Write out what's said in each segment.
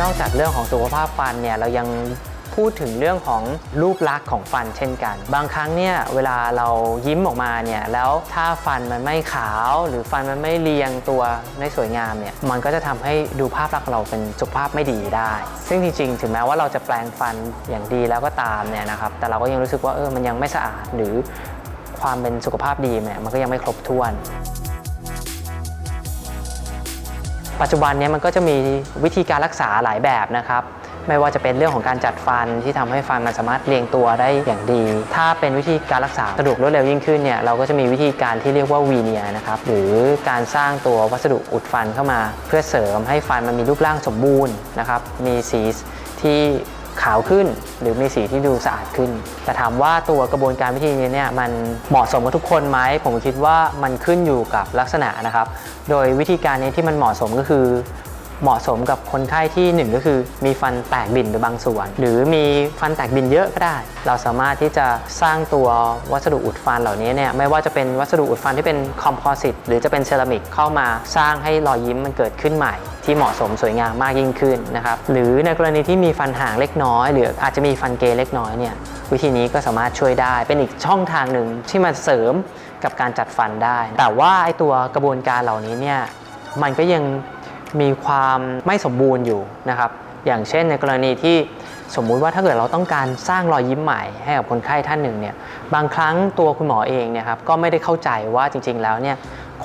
นอกจากเรื่องของสุขภาพฟันเนี่ยเรายังพูดถึงเรื่องของรูปลักษณ์ของฟันเช่นกัน บางครั้งเนี่ยเวลาเรายิ้มออกมาเนี่ยแล้วถ้าฟันมันไม่ขาวหรือฟันมันไม่เรียงตัวในสวยงามเนี่ยมันก็จะทำให้ดูภาพลักษณ์เราเป็นสุขภาพไม่ดีได้ ซึ่งจริงๆ ถึงแม้ว่าเราจะแปลงฟันอย่างดีแล้วก็ตามเนี่ยนะครับแต่เราก็ยังรู้สึกว่าเออมันยังไม่สะอาดหรือความเป็นสุขภาพดีเนี่ยมันก็ยังไม่ครบถ้วน ปัจจุบันนี้มันก็จะมีวิธีการรักษาหลายแบบนะครับ ไม่ว่าจะเป็นเรื่องของการจัดฟันที่ทำให้ฟันมันสามารถเรียงตัวได้อย่างดี ถ้าเป็นวิธีการรักษาสะดวกรวดเร็วยิ่งขึ้นเนี่ยเราก็จะมีวิธีการที่เรียกว่าวีเนียนะครับหรือการสร้างตัววัสดุอุดฟันเข้ามา เพื่อเสริมให้ฟันมันมีรูปร่างสมบูรณ์นะครับมีสีที่ ขาวขึ้น หรือมีสีที่ดูสะอาดขึ้น แต่ถามว่าตัวกระบวนการวิธีนี้เนี่ยมันเหมาะสมกับทุกคนไหมผมคิดว่ามันขึ้นอยู่กับลักษณะนะครับ โดยวิธีการนี้ที่มันเหมาะสมก็คือ เหมาะสมกับคนไข้ที่หนึ่งก็คือมีฟันแตกบินไปบางส่วน หรือมีฟันแตกบินเยอะก็ได้ เราสามารถที่จะสร้างตัววัสดุอุดฟันเหล่านี้เนี่ยไม่ว่าจะเป็นวัสดุอุดฟันที่เป็นคอมโพสิตหรือจะเป็นเซรามิกเข้ามาสร้างให้รอยยิ้มมันเกิดขึ้นใหม่ ที่เหมาะสมสวยงามมากยิ่งขึ้นนะครับหรือในกรณีที่มีฟันห่างเล็กน้อย หรืออาจจะมีฟันเกเล็กน้อยเนี่ยวิธีนี้ก็สามารถช่วยได้เป็นอีกช่องทางหนึ่งที่มาเสริมกับการจัดฟันได้ แต่ว่าไอตัวกระบวนการเหล่านี้เนี่ยมันก็ยัง มีความไม่สมบูรณ์อยู่นะครับ อย่างเช่นในกรณีที่สมมุติว่าถ้าเกิดเราต้องการสร้างรอยยิ้มใหม่ให้กับคนไข้ท่านหนึ่งเนี่ยบางครั้งตัวคุณหมอเองเนี่ยครับก็ไม่ได้เข้าใจว่าจริง ๆ แล้วเนี่ย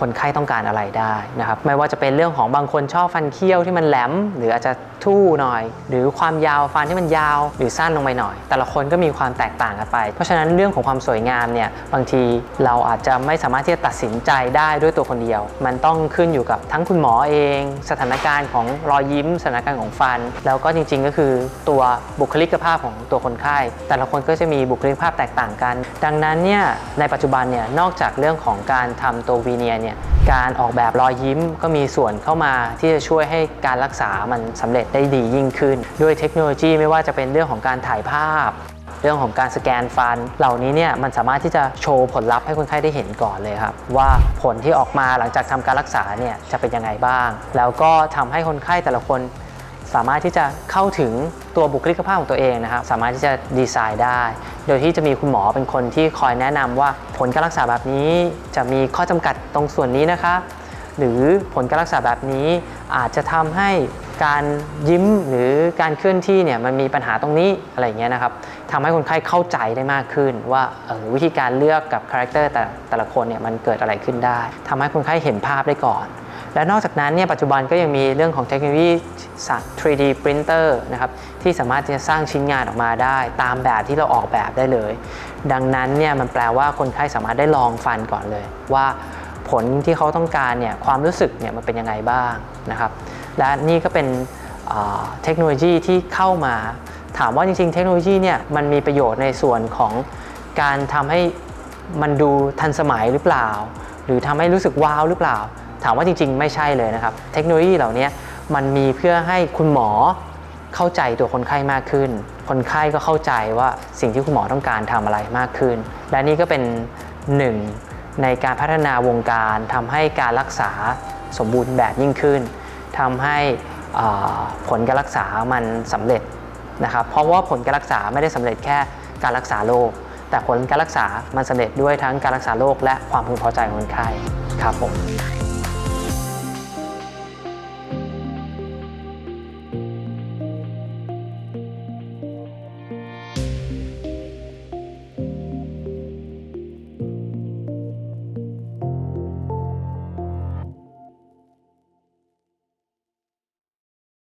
คนไข้ต้องการอะไรได้นะครับไม่ว่าจะเป็นเรื่องของบางคนชอบฟันเคี้ยวที่มันแหลม หรืออาจจะทู่หน่อย หรือความยาวฟันที่มันยาวหรือสั้นลงไปหน่อย แต่ละคนก็มีความแตกต่างกันไป เพราะฉะนั้นเรื่องของความสวยงามเนี่ยบางทีเราอาจจะไม่สามารถที่จะตัดสินใจได้ด้วยตัวคนเดียว มันต้องขึ้นอยู่กับทั้งคุณหมอเอง สถานการณ์ของรอยยิ้ม สถานการณ์ของฟัน แล้วก็จริง ๆ ก็คือตัวบุคลิกภาพของตัวคนไข้ แต่ละคนก็จะมีบุคลิกภาพแตกต่างกัน ดังนั้นเนี่ยในปัจจุบันเนี่ยนอกจากเรื่องของการทำตัววีเนียเนี่ยการออกแบบรอยยิ้มก็มีส่วนเข้ามาที่จะช่วยให้การรักษามันสำเร็จได้ดียิ่งขึ้น ด้วยเทคโนโลยีไม่ว่าจะเป็นเรื่องของการถ่ายภาพ เรื่องของการสแกนฟัน เหล่านี้เนี่ยมันสามารถที่จะโชว์ผลลัพธ์ให้คนไข้ได้เห็นก่อนเลยครับ ว่าผลที่ออกมาหลังจากทำการรักษาเนี่ยจะเป็นยังไงบ้าง แล้วก็ทำให้คนไข้แต่ละคน สามารถที่จะเข้าถึงตัวบุคลิกภาพของตัวเองนะครับสามารถที่จะดีไซน์ได้ โดยที่จะมีคุณหมอเป็นคนที่คอยแนะนำว่าผลการรักษาแบบนี้จะมีข้อจำกัดตรงส่วนนี้นะคะหรือผลการรักษาแบบนี้อาจจะทำให้การยิ้มหรือการเคลื่อนที่เนี่ยมันมีปัญหาตรงนี้อะไรเงี้ยนะครับทำให้คนไข้เข้าใจได้มากขึ้น ว่าออวิธีการเลือกกับคาแรคเตอร์แต่แต่ละคนเนี่ยมันเกิดอะไรขึ้นได้ทำให้คนไข้เห็นภาพได้ก่อน และนอกจากนั้นเนี่ยปัจจุบันก็ยังมีเรื่องของเทคโนโลยี 3D printer นะครับที่สามารถที่จะสร้างชิ้นงานออกมาได้ ตามแบบที่เราออกแบบได้เลย ดังนั้นเนี่ยมันแปลว่าคนไข้สามารถได้ลองฟันก่อนเลย ว่าผลที่เขาต้องการเนี่ยความรู้สึกเนี่ยมันเป็นยังไงบ้างนะครับและนี่ก็เป็นเทคโนโลยีที่เข้ามา ถามว่าจริงๆ เทคโนโลยีเนี่ยมันมีประโยชน์ในส่วนของการทำให้มันดูทันสมัยหรือเปล่า หรือทำให้รู้สึกว้าวหรือเปล่า ถามว่าจริง ๆ ไม่ใช่เลยนะครับ เทคโนโลยีเหล่านี้มันมีเพื่อให้คุณหมอเข้าใจตัวคนไข้มากขึ้น คนไข้ก็เข้าใจว่าสิ่งที่คุณหมอต้องการทำอะไรมากขึ้น และนี่ก็เป็นหนึ่งในการพัฒนาวงการทำให้การรักษาสมบูรณ์แบบยิ่งขึ้นทำให้ผลการรักษามันสำเร็จนะครับ เพราะว่าผลการรักษาไม่ได้สำเร็จแค่การรักษาโรคแต่ผลการรักษามันสำเร็จด้วยทั้งการรักษาโรคและความพึงพอใจของคนไข้ครับผม